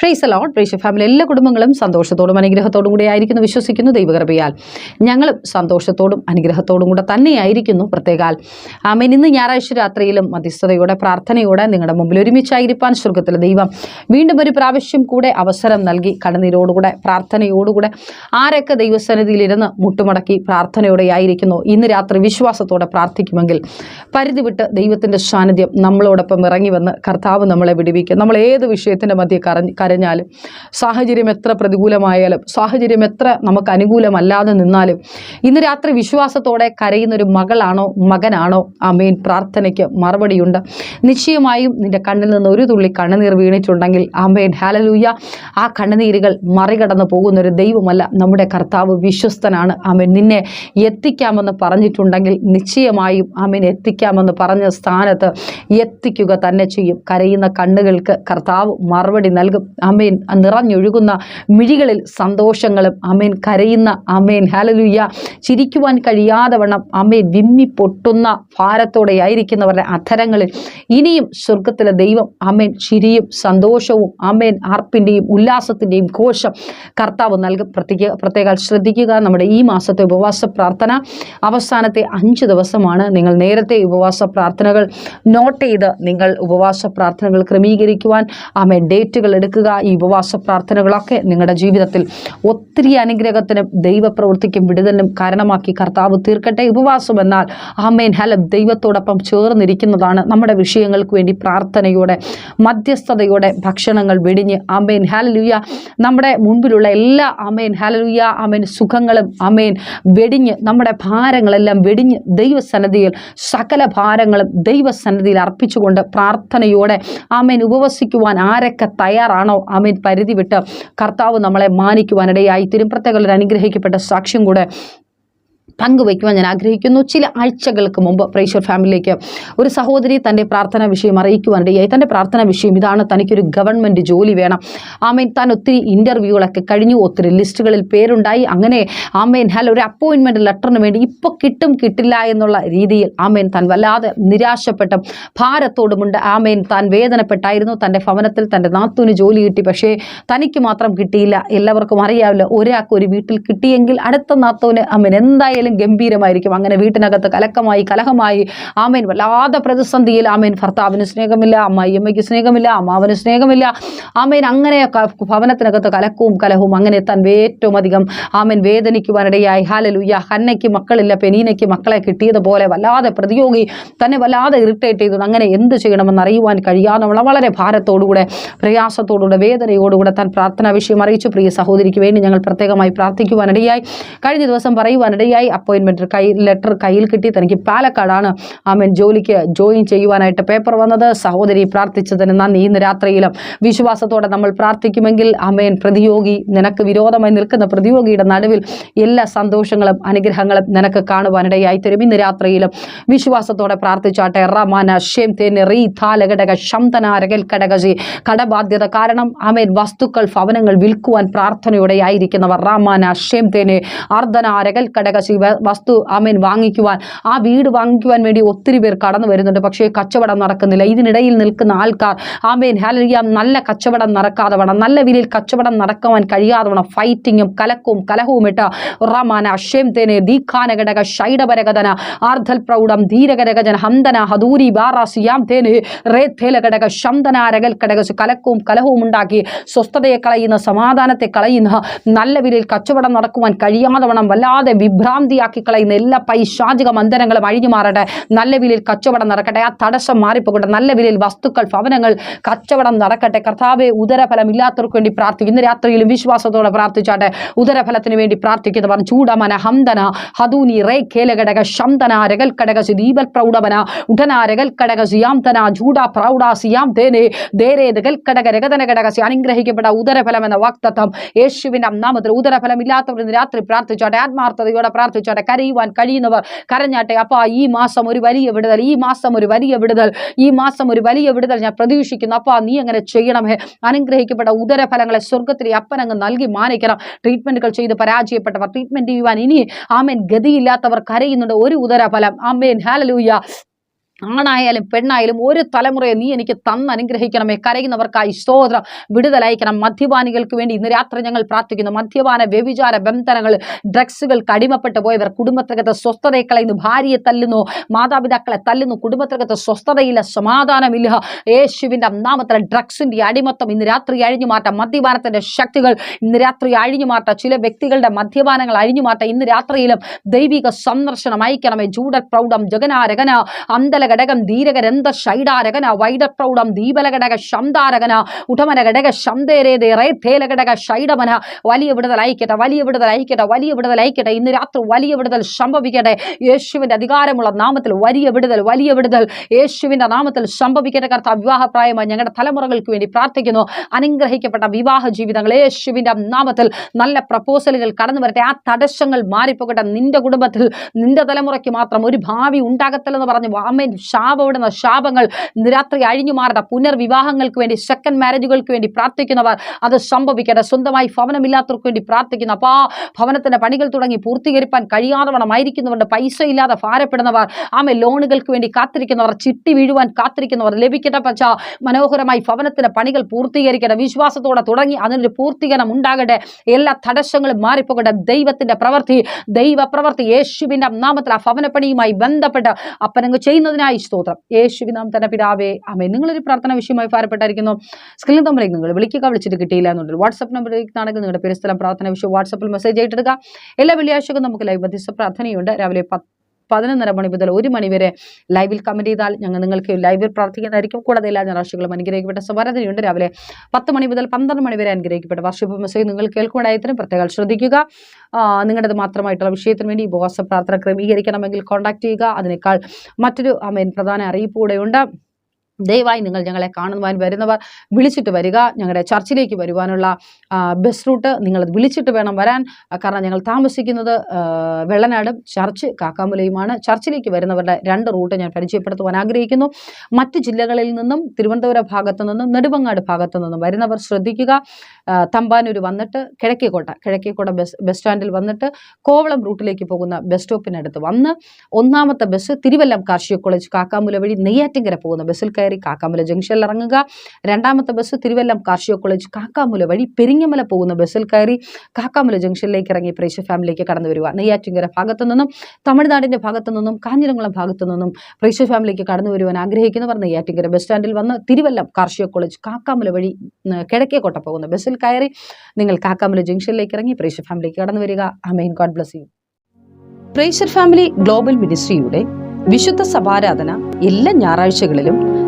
Fries allot പ്രേക്ഷ family എല്ലാ കുടുംബങ്ങളും സന്തോഷത്തോടും അനുഗ്രഹത്തോടും കൂടി ആയിരിക്കുന്നു. വിശ്വസിക്കുന്നു ദൈവകൃപയാൽ. ഞങ്ങളും സന്തോഷത്തോടും അനുഗ്രഹത്തോടും കൂടെ തന്നെയായിരിക്കുന്നു. പ്രത്യേകാൽ ആമേൻ. ഇന്ന് ഞായറാഴ്ച രാത്രിയിലും മധ്യസ്ഥതയോടെ പ്രാർത്ഥനയോടെ നിങ്ങളുടെ മുമ്പിൽ ഒരുമിച്ചായിരിക്കാൻ സ്വർഗത്തിലെ ദൈവം വീണ്ടും ഒരു പ്രാവശ്യം കൂടെ അവസരം നൽകി കടനീരോടുകൂടെ പ്രാർത്ഥനയോടുകൂടെ ആരൊക്കെ ദൈവസന്നിധിയിലിരുന്ന് മുട്ടുമടക്കി പ്രാർത്ഥനയോടെ ആയിരിക്കുന്നു. ഇന്ന് രാത്രി വിശ്വാസത്തോടെ പ്രാർത്ഥിക്കുമെങ്കിൽ പരിധി വിട്ട് ദൈവത്തിന്റെ സാന്നിധ്യം നമ്മളോടൊപ്പം ഇറങ്ങി വന്ന് കർത്താവ് നമ്മളെ വിടിവിക്കും. നമ്മൾ ഏത് വിഷയത്തിന്റെ മധ്യ കരഞ്ഞ് കരഞ്ഞാലും സാഹചര്യം എത്ര പ്രതികൂലമായാലും സാഹചര്യം എത്ര നമുക്ക് അനുകൂലമല്ലാതെ നിന്നാലും ഇന്ന് രാത്രി വിശ്വാസത്തോടെ കരയുന്ന ഒരു മകളാണോ മകനാണോ? അമേൻ പ്രാർത്ഥനയ്ക്ക് മറുപടിയുണ്ട്. നിശ്ചയമായും നിന്റെ കണ്ണിൽ നിന്ന് ഒരു തുള്ളി കണ്ണുനീർ വീണിട്ടുണ്ടെങ്കിൽ അമേൻ ഹാലലൂയ ആ കണ്ണുനീരുകൾ മറികടന്ന് പോകുന്ന ഒരു ദൈവമല്ല നമ്മുടെ കർത്താവ് വിശ്വസ്തനാണ്. അമ്മൻ നിന്നെ എത്തിക്കാമെന്ന് പറഞ്ഞിട്ടുണ്ടെങ്കിൽ നിശ്ചയമായും അമ്മൻ എത്തിക്കാമെന്ന് പറഞ്ഞ സ്ഥാനത്ത് എത്തിക്കുക തന്നെ ചെയ്യും. കരയുന്ന കണ്ണുകൾക്ക് കർത്താവ് മറുപടി നൽകും. അമേൻ നിറഞ്ഞൊഴുകുന്ന മിഴികളിൽ സന്തോഷങ്ങളും അമേൻ കരയുന്ന അമേൻ ഹാലലുയ്യ ചിരിക്കുവാൻ കഴിയാതെ വണ്ണം അമേൻ വിമ്മി പൊട്ടുന്ന ഭാരത്തോടെ ആയിരിക്കുന്നവരുടെ അധരങ്ങളിൽ ഇനിയും സ്വർഗത്തിലെ ദൈവം അമേൻ ചിരിയും സന്തോഷവും അമേൻ ആർപ്പിന്റെയും ഉല്ലാസത്തിന്റെയും കോശം കർത്താവ് നൽകും. പ്രത്യേക പ്രത്യേക ശ്രദ്ധിക്കുക. നമ്മുടെ ഈ മാസത്തെ ഉപവാസ പ്രാർത്ഥന അവസാനത്തെ അഞ്ച് ദിവസമാണ്. നിങ്ങൾ നേരത്തെ ഉപവാസ പ്രാർത്ഥനകൾ നോട്ട് ചെയ്ത് നിങ്ങൾ ഉപവാസ പ്രാർത്ഥനകൾ ക്രമീകരിക്കുവാൻ അമേൻ ഡേറ്റുകൾ എടുക്കുക. ഈ ഉപവാസ പ്രാർത്ഥനകളൊക്കെ നിങ്ങളുടെ ജീവിതത്തിൽ ഒത്തിരി അനുഗ്രഹത്തിനും ദൈവപ്രവൃത്തിക്കും വിടുതലിനും കാരണമാക്കി കർത്താവ് തീർക്കട്ടെ. ഉപവാസം എന്നാൽ ആമേൻ. ഹലം ദൈവത്തോടൊപ്പം ചേർന്നിരിക്കുന്നതാണ് നമ്മുടെ വിഷയങ്ങൾക്ക് വേണ്ടി പ്രാർത്ഥനയോടെ മധ്യസ്ഥതയോടെ ഭക്ഷണങ്ങൾ വെടിഞ്ഞ്. ആമേൻ. ഹാലലുയ നമ്മുടെ മുൻപിലുള്ള എല്ലാ ആമേൻ. ഹാലലുയ ആമേൻ. സുഖങ്ങളും ആമേൻ. വെടിഞ്ഞ് നമ്മുടെ ഭാരങ്ങളെല്ലാം വെടിഞ്ഞ് ദൈവസന്നദ്ധിയിൽ സകല ഭാരങ്ങളും ദൈവസന്നദ്ധിയിൽ അർപ്പിച്ചുകൊണ്ട് പ്രാർത്ഥനയോടെ ആമേൻ. ഉപവസിക്കുവാൻ ആരൊക്കെ തയ്യാറാണോ? ആമേൻ പരിധി വിട്ട് കർത്താവ് നമ്മളെ മാനിക്കുവാനിടയായി തിരും അനുഗ്രഹിക്കപ്പെട്ട സാക്ഷ്യം കൂടെ പങ്കുവയ്ക്കുവാൻ ഞാൻ ആഗ്രഹിക്കുന്നു. ചില ആഴ്ചകൾക്ക് മുമ്പ് പ്രേഷർ ഫാമിലിയിലേക്ക് ഒരു സഹോദരി തന്റെ പ്രാർത്ഥനാ വിഷയം അറിയിക്കുവാനിടയായി തന്റെ പ്രാർത്ഥനാ വിഷയം ഇതാണ്. തനിക്കൊരു ഗവൺമെന്റ് ജോലി വേണം. ആമേൻ. താൻ ഒത്തിരി ഇന്റർവ്യൂകളൊക്കെ കഴിഞ്ഞു. ഒത്തിരി ലിസ്റ്റുകളിൽ പേരുണ്ടായി. അങ്ങനെ ആമേൻ ഹൽ ഒരു അപ്പോയിൻമെന്റ് ലെറ്ററിന് വേണ്ടി ഇപ്പോൾ കിട്ടും കിട്ടില്ല എന്നുള്ള രീതിയിൽ ആമേൻ താൻ വല്ലാതെ നിരാശപ്പെട്ട. ഭാരത്തോടുമുണ്ട്. ആമേൻ താൻ വേദനപ്പെട്ടായിരുന്നു. തന്റെ ഭവനത്തിൽ തന്റെ നാത്തൂന് ജോലി കിട്ടി. പക്ഷേ തനിക്ക് മാത്രം കിട്ടിയില്ല. എല്ലാവർക്കും അറിയാവില്ല ഒരാൾക്ക് ഒരു വീട്ടിൽ കിട്ടിയെങ്കിൽ അടുത്ത നാത്തൂന് അമ്മൻ എന്തായാലും ഗംഭീരമായിരിക്കും. അങ്ങനെ വീട്ടിനകത്ത് കലക്കമായി കലഹമായി ആമേൻ വല്ലാതെ പ്രതിസന്ധിയിൽ ആമേൻ ഭർത്താവിന് സ്നേഹമില്ല അമ്മായിയമ്മയ്ക്ക് സ്നേഹമില്ല അമ്മാവന് സ്നേഹമില്ല. ആമേൻ അങ്ങനെ ഭവനത്തിനകത്ത് കലക്കവും കലഹവും അങ്ങനെ എത്താൻ ഏറ്റവും അധികം ആമേൻ വേദനിക്കുവാനിടയായി. ഹാലലുയ്യ ഹന്നയ്ക്ക് മക്കളില്ല പെനീനയ്ക്ക് മക്കളെ കിട്ടിയതുപോലെ വല്ലാതെ പ്രതിയോഗി തന്നെ വല്ലാതെ ഇറിറ്റേറ്റ് ചെയ്തു. അങ്ങനെ എന്ത് ചെയ്യണമെന്ന് അറിയുവാൻ കഴിയാതെ വളരെ ഭാരത്തോടുകൂടെ പ്രയാസത്തോടുകൂടെ വേദനയോടുകൂടെ താൻ പ്രാർത്ഥനാ വിഷയം അറിയിച്ചു. പ്രിയ സഹോദരിക്ക് വേണ്ടി ഞങ്ങൾ പ്രത്യേകമായി പ്രാർത്ഥിക്കുവാനിടയായി. കഴിഞ്ഞ ദിവസം പറയുവാനിടയായി. അപ്പോയിൻമെന്റ് കൈ ലെറ്റർ കയ്യിൽ കിട്ടി. തനിക്ക് പാലക്കാടാണ് ആമേൻ ജോലിക്ക് ജോയിൻ ചെയ്യുവാനായിട്ട് പേപ്പർ വന്നത്. സഹോദരി പ്രാർത്ഥിച്ചതിന് നന്ദി. ഇന്ന് രാത്രിയിലും വിശ്വാസത്തോടെ നമ്മൾ പ്രാർത്ഥിക്കുമെങ്കിൽ ആമേൻ. പ്രതിയോഗി നിനക്ക് വിരോധമായി നിൽക്കുന്ന പ്രതിയോഗിയുടെ നടുവിൽ എല്ലാ സന്തോഷങ്ങളും അനുഗ്രഹങ്ങളും നിനക്ക് കാണുവാനിടയായി തരും ഇന്ന് രാത്രിയിലും വിശ്വാസത്തോടെ പ്രാർത്ഥിച്ചാട്ടെ. റമാന ഷേം തേന് റീ താലഘടക ശംതനാരകൽ കടകജി കടബാധ്യത കാരണം ആമേൻ വസ്തുക്കൾ ഭവനങ്ങൾ വിൽക്കുവാൻ പ്രാർത്ഥനയോടെ ആയിരിക്കുന്നവർ റാമാന ഷേം തേന് അർദ്ധനാരകൽ കടകശി വസ്തു ആമേൻ വാങ്ങിക്കുവാൻ. ആ വീട് വാങ്ങിക്കുവാൻ വേണ്ടി ഒത്തിരി പേർ കടന്നു വരുന്നുണ്ട്. പക്ഷേ കച്ചവടം നടക്കുന്നില്ല. ഇതിനിടയിൽ നിൽക്കുന്ന ആൾക്കാർ ആമേൻ ഹാലലിയ നല്ല കച്ചവടം നടക്കാതെ വേണം നല്ല വിലയിൽ കച്ചവടം നടക്കുവാൻ കഴിയാതെ വേണം ഫൈറ്റിങ്ങും കലക്കവും കലഹവും ഇട്ട റമാന അക്ഷയം തേനെ ദീഖാന ഘടക ഷൈഡപരകഥന ആർദ്ധൽ പ്രൗഢം ധീരകരകജന ഹന്തന ഹദൂരി ബാറാസിയാം തേനെ റേഥേല ഘടക ശംതന രകൽ ഘടക കലക്കവും കലഹവും ഉണ്ടാക്കി സ്വസ്ഥതയെ കളയുന്ന സമാധാനത്തെ കളയുന്ന നല്ല വിലയിൽ കച്ചവടം നടക്കുവാൻ കഴിയാതെ വേണം വല്ലാതെ വിഭ്രാന്തിയാക്കി കളയുന്ന എല്ലാ പൈശാചിക മന്ദനങ്ങളും അഴിഞ്ഞു മാറട്ടെ നല്ല വിലയിൽ കച്ചവടം നടക്കട്ടെ. ആ തടസ്സം മാറിപ്പോകട്ടെ. നല്ല വിലയിൽ വസ്തുക്കൾ ഭവനങ്ങൾ കച്ചവടം നടക്കട്ടെ. കർത്താവെ ഉദരഫലം ഇല്ലാത്തവർക്ക് വേണ്ടി പ്രാർത്ഥിക്കും. ഇന്ന് രാത്രിയിലും വിശ്വാസത്തോടെ പ്രാർത്ഥിച്ചാട്ടെ. ഉദരഫലത്തിന് വേണ്ടി പ്രാർത്ഥിക്കുന്നവർ ചൂടമന ഹന്തന ഹദൂനി റേ കേലഘടക ശന്തന രകൽ കടക ദീപൽ പ്രൗഢമന ഉടന രകൽ കടക സിയാംതന ചൂട പ്രൗഢ സിയാം തേനെ ധേരേ രകൽ കടക രകതന കടക അനുഗ്രഹിക്കപ്പെട്ട ഉദരഫലം എന്ന വാക്തത്വം യേശുവിന്റെ നാമത്തിൽ ഉദരഫലം ഇല്ലാത്തവർ ഇന്ന് രാത്രി പ്രാർത്ഥിച്ചാട്ടെ. ആത്മാർത്ഥതയോടെ പ്രാർത്ഥിച്ചാട്ടെ കരയുവാൻ കഴിയുന്നവർ കരഞ്ഞാട്ടെ അപ്പ ഈ മാസം ഒരു വലിയ വിടുതൽ ഈ മാസം ഒരു വലിയ വിടുതൽ ഈ മാസം ഒരു വലിയ വിടുതൽ ഞാൻ പ്രതീക്ഷിക്കുന്നു. അപ്പ നീ അങ്ങനെ ചെയ്യണമേ? അനുഗ്രഹിക്കപ്പെട്ട ഉദരഫലങ്ങളെ സ്വർഗത്തിലെ അപ്പനങ്ങ് നൽകി മാനിക്കണം. ട്രീറ്റ്മെന്റുകൾ ചെയ്ത് പരാജയപ്പെട്ടവർ ട്രീറ്റ്മെന്റ് ചെയ്യുവാൻ ഇനി ആമേൻ ഗതിയില്ലാത്തവർ കരയുന്നുണ്ട്. ഒരു ഉദരഫലം. ആമേൻ. ഹാലലൂയ ആണായാലും പെണ്ണായാലും ഒരു തലമുറയെ നീ എനിക്ക് തന്ന് അനുഗ്രഹിക്കണമേ കരയുന്നവർക്കായി സ്തോത്രം. വിടുതലയക്കണം മദ്യപാനികൾക്ക് വേണ്ടി ഇന്ന് രാത്രി ഞങ്ങൾ പ്രാർത്ഥിക്കുന്നു. മദ്യപാന വ്യഭിചാര ബന്ധനങ്ങൾ ഡ്രഗ്സുകൾക്ക് അടിമപ്പെട്ടു പോയവർ കുടുംബത്തിനകത്ത് സ്വസ്ഥതയെ കളയുന്നു ഭാര്യയെ തല്ലുന്നു. മാതാപിതാക്കളെ തല്ലുന്നു. കുടുംബത്തിനകത്ത് സ്വസ്ഥതയില്ല സമാധാനമില്ല. യേശുവിന്റെ നാമത്തിൽ ഡ്രഗ്സിന്റെ അടിമത്തം ഇന്ന് രാത്രി അഴിഞ്ഞു മാറ്റാം മദ്യപാനത്തിന്റെ ശക്തികൾ ഇന്ന് രാത്രി അഴിഞ്ഞു മാറ്റാം ചില വ്യക്തികളുടെ മദ്യപാനങ്ങൾ അഴിഞ്ഞു മാറ്റാം ഇന്ന് രാത്രിയിലും ദൈവിക സന്ദർശനം അയക്കണമേ. ജൂഡ പ്രൗഢം ജഗനാരകന അന്തല ഘടകം ധീരകരന്ത ഷൈഡാരകന വൈഡപ്രൗഢം ദീപലഘടക ശംദാരകന ഉടമനഘടക ശംദേരേതേ റേതേലഘടക ഷൈഡമന വലിയ വിടുതൽ അയക്കട്ടെ വലിയ വിടുതൽ അയക്കട്ടെ വലിയ വിടുതൽ അയക്കട്ടെ ഇന്ന് രാത്രി വലിയ വിടുതൽ സംഭവിക്കട്ടെ. യേശുവിന്റെ അധികാരമുള്ള നാമത്തിൽ വലിയ വിടുതൽ വലിയ വിടുതൽ. യേശുവിന്റെ നാമത്തിൽ സംഭവിക്കട്ടെ കർത്ത വിവാഹപ്രായമായി ഞങ്ങളുടെ തലമുറകൾക്ക് വേണ്ടി പ്രാർത്ഥിക്കുന്നു. അനുഗ്രഹിക്കപ്പെട്ട വിവാഹ ജീവിതങ്ങൾ യേശുവിന്റെ നാമത്തിൽ നല്ല പ്രപ്പോസലുകൾ കടന്നു വരട്ടെ. ആ തടസ്സങ്ങൾ മാറിപ്പോകട്ടെ. നിന്റെ കുടുംബത്തിൽ നിന്റെ തലമുറയ്ക്ക് മാത്രം ഒരു ഭാവി ഉണ്ടാകത്തില്ലെന്ന് പറഞ്ഞു അമ്മൻ ശാപമിടുന്ന ശാപങ്ങൾ ഇന്ന് രാത്രി അഴിഞ്ഞു മാറുന്ന പുനർവിവാഹങ്ങൾക്ക് വേണ്ടി സെക്കൻഡ് മാരേജുകൾക്ക് വേണ്ടി പ്രാർത്ഥിക്കുന്നവർ അത് സംഭവിക്കട്ടെ. സ്വന്തമായി ഭവനമില്ലാത്തവർക്ക് വേണ്ടി പ്രാർത്ഥിക്കുന്നു. അപ്പോൾ ആ ഭവനത്തിന്റെ പണികൾ തുടങ്ങി പൂർത്തീകരിപ്പാൻ കഴിയാതെ വണ്ണമായിരിക്കുന്നവരുടെ പൈസ ഇല്ലാതെ ഭാരപ്പെടുന്നവർ ആമെ ലോണുകൾക്ക് വേണ്ടി കാത്തിരിക്കുന്നവർ ചിട്ടി വീഴുവാൻ കാത്തിരിക്കുന്നവർ ലഭിക്കട്ടെ പച്ച. മനോഹരമായി ഭവനത്തിന്റെ പണികൾ പൂർത്തീകരിക്കട്ടെ. വിശ്വാസത്തോടെ തുടങ്ങി അതിനൊരു പൂർത്തീകരണം ഉണ്ടാകട്ടെ. എല്ലാ തടസ്സങ്ങളും മാറിപ്പോകട്ടെ. ദൈവത്തിന്റെ പ്രവൃത്തി ദൈവ പ്രവൃത്തി യേശുവിന്റെ നാമത്തിൽ ആ ഭവനപ്പണിയുമായി ബന്ധപ്പെട്ട് അപ്പനങ്ങ് ചെയ്യുന്നതിനായി സ്തോത്രം. യേശുവിനാം തന്നെ പിതാവേ അമ്മ നിങ്ങളൊരു പ്രാർത്ഥന വിഷയമായി ഭാരപ്പെട്ടായിരിക്കുന്നു. സ്ക്രീൻ നമ്പറിലേക്ക് നിങ്ങൾ വിളിക്കുക വിളിച്ചിട്ട് കിട്ടിയില്ല എന്നുണ്ടെങ്കിൽ വാട്സപ്പ് നമ്പറിലേക്ക് ആണെങ്കിൽ നിങ്ങളുടെ പേര് സ്ഥലം പ്രാർത്ഥന വിഷയം വാട്സപ്പിൽ മെസ്സേജ് ആയിട്ടെടുക്കുക എല്ലാ വെള്ളിയാഴ്ചക്കും നമുക്ക് ലൈവ് മധ്യസ്ഥ പ്രാർത്ഥനയുണ്ട്. രാവിലെ പത്ത് പതിനൊന്നര മണി മുതൽ ഒരു മണി വരെ ലൈവിൽ കമന്റ് ചെയ്താൽ ഞങ്ങൾ നിങ്ങൾക്ക് ലൈവിൽ പ്രാർത്ഥിക്കുന്നതായിരിക്കും. കൂടാതെ എല്ലാ ഞായറാഴ്ചകളും അനുഗ്രഹിക്കപ്പെട്ട സമാരാധനയുണ്ട് രാവിലെ പത്ത് മണി മുതൽ പന്ത്രണ്ട് മണി വരെ അനുഗ്രഹിക്കപ്പെട്ട വർഷപ്പ് മെസ്സേജ് നിങ്ങൾ കേൾക്കുവാനായതിനും പ്രത്യേകം ശ്രദ്ധിക്കുക. നിങ്ങളുടെ മാത്രമായിട്ടുള്ള വിഷയത്തിന് വേണ്ടി ഉപവാസ പ്രാർത്ഥന ക്രമീകരിക്കണമെങ്കിൽ കോൺടാക്ട് ചെയ്യുക. അതിനേക്കാൾ മറ്റൊരു അമേൻ പ്രധാന അറിയിപ്പ് കൂടെയുണ്ട് ദയവായി നിങ്ങൾ ഞങ്ങളെ കാണുവാൻ വരുന്നവർ വിളിച്ചിട്ട് വരിക. ഞങ്ങളുടെ ചർച്ചിലേക്ക് വരുവാനുള്ള ബസ് റൂട്ട് നിങ്ങൾ വിളിച്ചിട്ട് വേണം വരാൻ. കാരണം ഞങ്ങൾ താമസിക്കുന്നത് വെള്ളനാടും ചർച്ച് കാക്കാമുലയുമാണ്. ചർച്ചിലേക്ക് വരുന്നവരുടെ രണ്ട് റൂട്ട് ഞാൻ പരിചയപ്പെടുത്തുവാൻ ആഗ്രഹിക്കുന്നു. മറ്റ് ജില്ലകളിൽ നിന്നും തിരുവനന്തപുരം ഭാഗത്തു നിന്നും നെടുമങ്ങാട് ഭാഗത്തു നിന്നും വരുന്നവർ ശ്രദ്ധിക്കുക. തമ്പാനൂർ വന്നിട്ട് കിഴക്കേക്കോട്ട കിഴക്കേക്കോട്ട ബസ് ബസ് സ്റ്റാൻഡിൽ വന്നിട്ട് കോവളം റൂട്ടിലേക്ക് പോകുന്ന ബസ് സ്റ്റോപ്പിനടുത്ത് വന്ന് ഒന്നാമത്തെ ബസ് തിരുവല്ലം കാർഷിക കോളേജ് കാക്കാമുല വഴി നെയ്യാറ്റിങ്കര പോകുന്ന ബസ്സിൽ കയറി കാക്കാമുല ജംഗ്ഷനിൽ ഇറങ്ങുക. രണ്ടാമത്തെ ബസ് തിരുവല്ലം കാർഷിക കോളേജ് കാക്കാമുല വഴി പെരിങ്ങമല പോകുന്ന ബസ്സിൽ കയറി കാക്കാമുല ജംഗ്ഷനിലേക്ക് ഇറങ്ങി പ്രേക്ഷ ഫാമിലിയിലേക്ക് കടന്നു വരിക നെയ്യാറ്റിങ്കര ഭാഗത്തു നിന്നും തമിഴ്നാടിന്റെ ഭാഗത്തു നിന്നും കാഞ്ഞിരംകുളം ഭാഗത്തു നിന്നും പ്രേക്ഷ ഫാമിലിക്ക് കടന്നു വരുവാൻ ആഗ്രഹിക്കുന്നവർ നെയ്യാറ്റിങ്കര ബസ് സ്റ്റാൻഡിൽ വന്ന് തിരുവല്ലം കാർഷിക കോളേജ് കാക്കാമുല വഴി കിഴക്കേക്കോട്ട പോകുന്ന ബസ്സിൽ കയറി നിങ്ങൾ കാക്കാമുല ജംഗ്ഷനിലേക്ക് ഇറങ്ങി പ്രേക്ഷ ഫാമിലിക്ക് കടന്നു വരിക. Amen god bless you. Prayer family global മിനിസ്ട്രിയുടെ വിശുദ്ധ സഭാരാധന എല്ലാ ഞായറാഴ്ചകളിലും